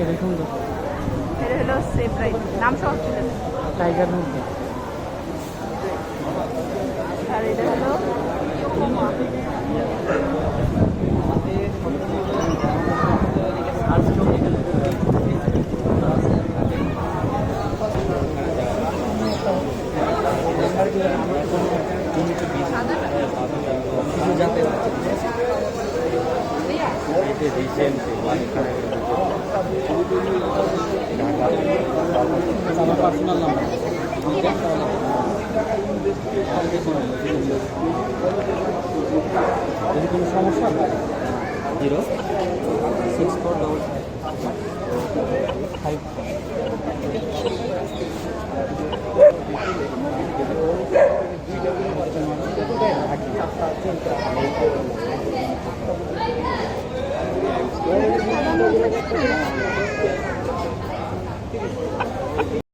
এটা সুন্দর এটা হলো সেফ রাইড নাম সহ। টাইগার মধ্যে আর এটা হলো কোমা। আমার পার্সোনাল নাম্বার যদি কোনো সমস্যা zero six four double five 그래.